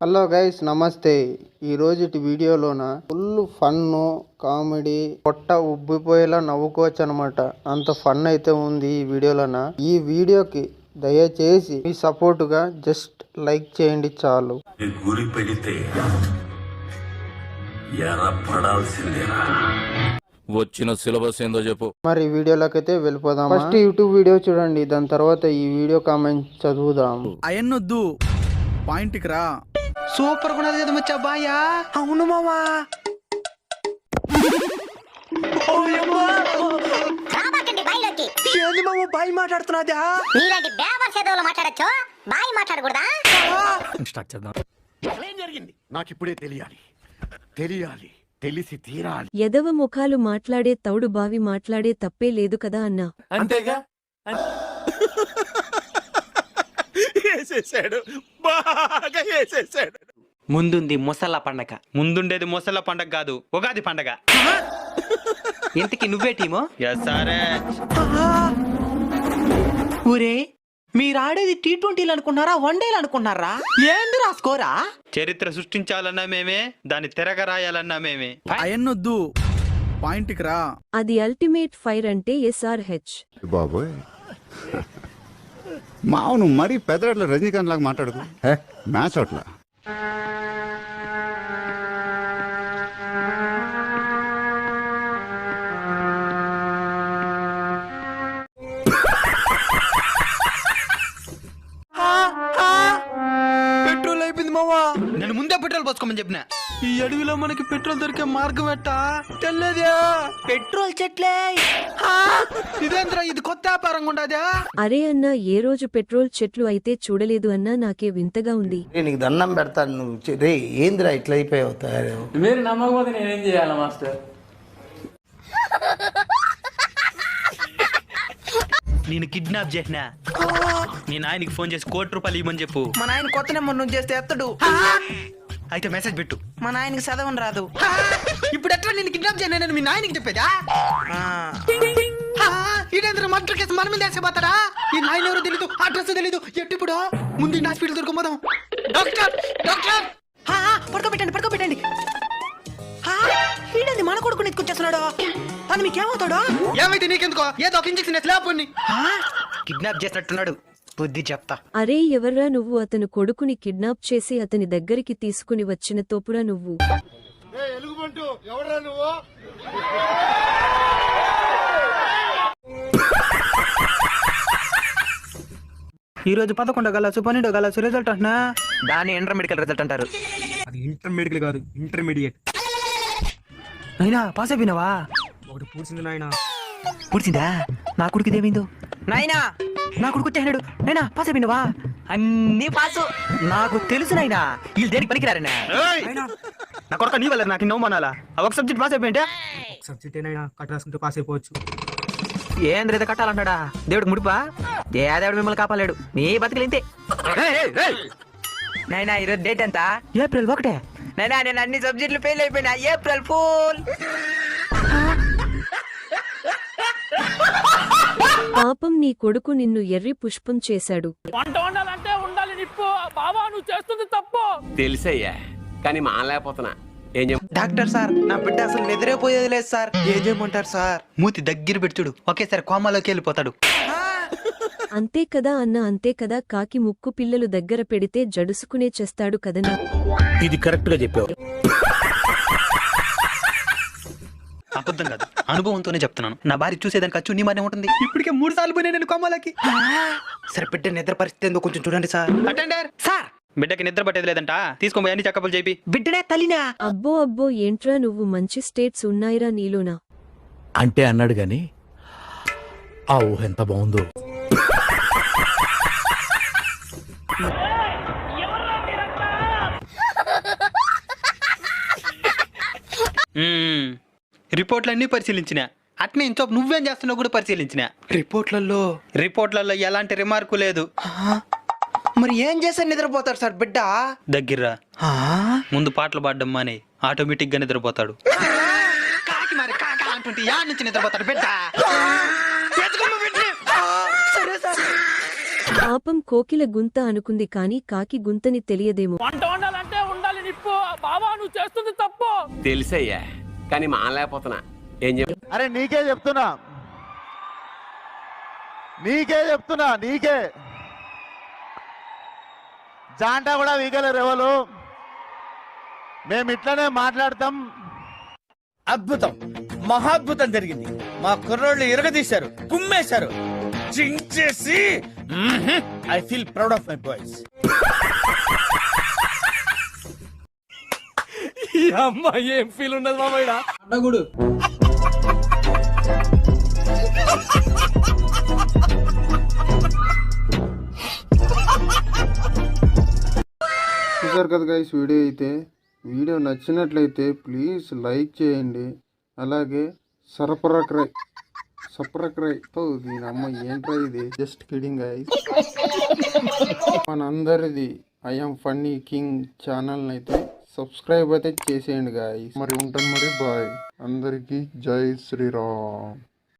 Hello guys నమస్తే. ఈ రోజుటి వీడియోలోన ఫుల్ ఫన్ కామెడీ పొట్ట ఉబ్బిపోయేలా నవ్వుకోవచ్చు అనమాట అంత ఫన్ అయితే ఉంది ఈ వీడియోలోన. ఈ వీడియోకి దయచేసి మీ సపోర్ట్గా జస్ట్ లైక్ చేయండి చాలు. గురి పెడితే ఎర పడాల్సిందేరా వచ్చిన సిలబస్ ఏందో చెప్పు. మరి ఈ వీడియోలోకి అయితే వెళ్ళిపోదాం ఫస్ట్ యూట్యూబ్ వీడియో చూడండి దాని తర్వాత ఈ వీడియో కామెంట్ చదువుదాం. అయన్నొద్దు పాయింట్కి రా. సూపర్ ఉన్నది కదా మచ్చా బాయా? అవును మామా ఏంది మామ బాయ్ మాట్లాడుతున్నదా? మీలాంటి బేవర్ చదువులు మాట్లాడచ్చు? బాయి మాట్లాడకూడదా? ఏం జరిగింది? నాకు ఇప్పుడే తెలియాలి. తెలియాలి. తెలిసి తీరాలి. ఎదవ ముఖాలు మాట్లాడే తౌడు బావి మాట్లాడే తప్పే లేదు కదా అన్నా. అంతేగా? వేసేసాడు. బాగా వేసేసాడు. ముందుంది ముసళ్ళ పండగ. ముందుండేది ముసళ్ళ పండగ కాదు ఉగాది పండగ. ఇంతకి నువ్వే టీమో? సరే ఊరే? మీరు ఆడేది టీ ట్వంటీలు అనుకున్నారా వన్ డేలు అనుకున్నారా? ఏంది రాసుకోరా చరిత్ర సృష్టించాలన్నా మేమే దాన్ని తిరగరాయాలన్నా మేమే. అయన్నొద్దు. పాయింట్కి రా. అది అల్టిమేట్ ఫైర్ అంటే ఎస్ఆర్హెచ్. బాబోయ్. మావును మరీ పెద్దట్ల రజనీకాంత్ లాగా మాట్లాడదు మ్యాచ్ అవుట్లా? పెట్రోల్ పోసుకోమని చెప్పిన. ఈ అడవిలో మనకి పెట్రోల్ దొరికే మార్గం ఎట్టా? తెల్లదా. పెట్రోల్ చెట్లే. ఇదేంద్రా ఇది కొత్త వ్యాపారంగా ఉండదా? అరే అన్నా ఏ రోజు పెట్రోల్ చెట్లు అయితే చూడలేదు అన్నా నాకే వింతగా ఉంది. నీకు దండం పెడతాను నువ్వు చె- రే ఏందిరా ఇట్లా అయిపోయావు తయారు మీరు నమ్మకపోతే నేనేం చేయాలి మాస్టర్? నేను కిడ్నాప్ చేసిన. నేను ఆయనకి ఫోన్ చేసి కోటి రూపాయలు ఇవ్వమని చెప్పు. మా నాయన కొత్త నెంబర్ నువ్వు చేస్తే ఎత్తడు. అయితే మెసేజ్ పెట్టు. మా నాయనకి చదవని రాదు. ఇప్పుడు ఎట్లా నేను కిడ్నాప్ చేయను నేను మీ నాయనకి చెప్పేదా? ఆ, ఇదేంద్ర మర్డర్ కేసు మన మీద వేసేపోతాడా ఈ నాయన ఎవరో తెలీదు అడ్రస్ తెలీదు. ఎట్టిప్పుడు ముందు హాస్పిటల్ దొరకపోదాం. Doctor doctor. పడుకోబెట్టండి పడుకోబెట్టండి. ఈడండి మన కొడుకుని ఎత్తుకొచ్చేస్తున్నాడు? అది మీకేమవుతాడు? ఏమైతే నీకెందుకో? ఏదో ఒక ఇంజక్షన్ లేకపోయి కిడ్నాప్ చేసినట్టున్నాడు. బుద్ధి చెప్తా. అరే ఎవర్రా నువ్వు? అతను కొడుకుని కిడ్నాప్ చేసి అతని దగ్గరికి తీసుకుని వచ్చిన తోపురా నువ్వు. ఈ రోజు పదకొండో గలసు పన్నెండో గలసు రిజల్ట్ అంటున్నా? దాని ఇంటర్ మెడికల్ రిజల్ట్ అంటారు. అది ఇంటర్మీడియట్ కాదు ఇంటర్మీడియట్ అయినా పాస్ అయిపోయినావా? ఒకటి పూడ్చింది నాయన. పుడిచిందా? నా కొడుకు ఏమైందో నాయనా! నా కొడుకు వచ్చాడు నైనా పాస్ అయిపోయినావా? అన్ని పాసు. నాకు తెలుసు నాయనా వీళ్ళు దేనికి పనికిరారనా నా కొడుక నీ వల్ల నాకు నవ్వు మనాలా ఒక సబ్జెక్ట్ పాస్ అయిపోయింటే? సబ్జెక్ట్ కట్ రాసుకుంటే పాస్ అయిపోవచ్చు. ఏంద్ర ఇది కట్టాలంటాడా? దేవుడికి ముడిపా? ఏ దేవుడు మిమ్మల్ని కాపాలేడు నీ బతుకులు ఇంతే. నైనా ఈరోజు డేట్ ఎంత? ఏప్రిల్ ఒకటే. నైనా నేను అన్ని సబ్జెక్టులు ఫెయిల్ అయిపోయినా. April fool. పాపం నీ కొడుకు నిన్ను ఎర్రి పుష్పం చేశాడు. వంట వండాలంటే ఉండాలి నిప్పు. బాబా నువ్వు చేస్తుంది తప్పు. తెలుసయ్యా కానీ మానలేకపోతున్నా. ఏం డాక్టర్ సార్ నా బిడ్డ అసలు నిద్రపోయేది లేదు సార్. ఏం చేయమంటారు సార్? మూతి దగ్గర పెడుతుడు ఒకేసారి కోమాలోకి వెళ్ళిపోతాడు. అంతే కదా అన్న అంతే కదా కాకి ముక్కు పిల్లలు దగ్గర పెడితే జడుసుకునే చేస్తాడు కదనా ఇది కరెక్ట్గా చెప్పావు. అబద్ధం కాదు. అనుభవంతోనే చెప్తున్నాను. నా భార్య చూసేదానికి ఖర్చు నీ మానే ఉంటుంది. ఇప్పటికే మూడు సార్లు పోయినా నేను కోమాలకి. సరే బిడ్డ నిద్ర పరిస్థితి ఏందో కొంచెం చూడండి సార్. అటెండర్! సార్! బిడ్డకి నిద్ర పట్టేది లేదంట. తీసుకోబోయే అన్ని చెకప్లు చెప్పి బిడ్డనే తల్లినా? అబ్బో అబ్బో ఏంట్రా నువ్వు? మంచి స్టేట్స్ ఉన్నాయిరా నీలోనా? అంటే అన్నాడు గాని ఆ ఊహ ఎంత బాగుందో. రిపోర్ట్లన్నీ పరిశీలించిన. అట్నే ఇంచో నువ్వేం చేస్తున్నావు కూడా పరిశీలించిన. రిపోర్ట్లలో? రిపోర్ట్లలో ఎలాంటి రిమార్కు లేదు. మరి ఏం చేస్తే నిద్రపోతాడు సార్ బిడ్డ? దగ్గర ముందు పాటలు పాడడం మానే. ఆటోమేటిక్గా నిద్రపోతాడు కాకి మరి కాక అంటుంటే యా నుంచి నిద్రపోతాడు బిడ్డ. పాపం కోకిల గుంత అనుకుంది కాని కాకి గుంతని తెలియదేమో. వంట వండాలంటే ఉండాలి నిప్పు. బావా నువ్వు చేస్తుంది తప్పు. తెలిసయ్యా కానీ మానలేకపోతున్నా ఏం చెప్ప అరే నీకే చెప్తున్నా. నీకే చెప్తున్నా నీకే. జాంటా కూడా వీగలేరు ఎవరు. మేము ఇట్లనే మాట్లాడతాం. అద్భుతం. మహాద్భుతం జరిగింది. మా కుర్రోళ్ళు ఇరగదీశారు కుమ్మేశారు. చించేసి I feel proud of my boys ఈ అమ్మాయి ఏం ఫీల్ ఉన్నది మామయ్య చూసారు కదా గైస్ వీడియో అయితే. వీడియో నచ్చినట్లయితే ప్లీజ్ లైక్ చేయండి. అలాగే సరఫరక్రై సపరక్రై ఓ దీని అమ్మ ఏంట్రా ఇది? జస్ట్ కిడింగ్ గైస్ మనందరిది ఐఎమ్ ఫన్నీ కింగ్ ఛానల్ అయితే సబ్స్క్రైబ్ అయితే చేసేయండి గాయస్ మరి ఉంటాను మరి బాయ్ అందరికీ జై శ్రీరామ్.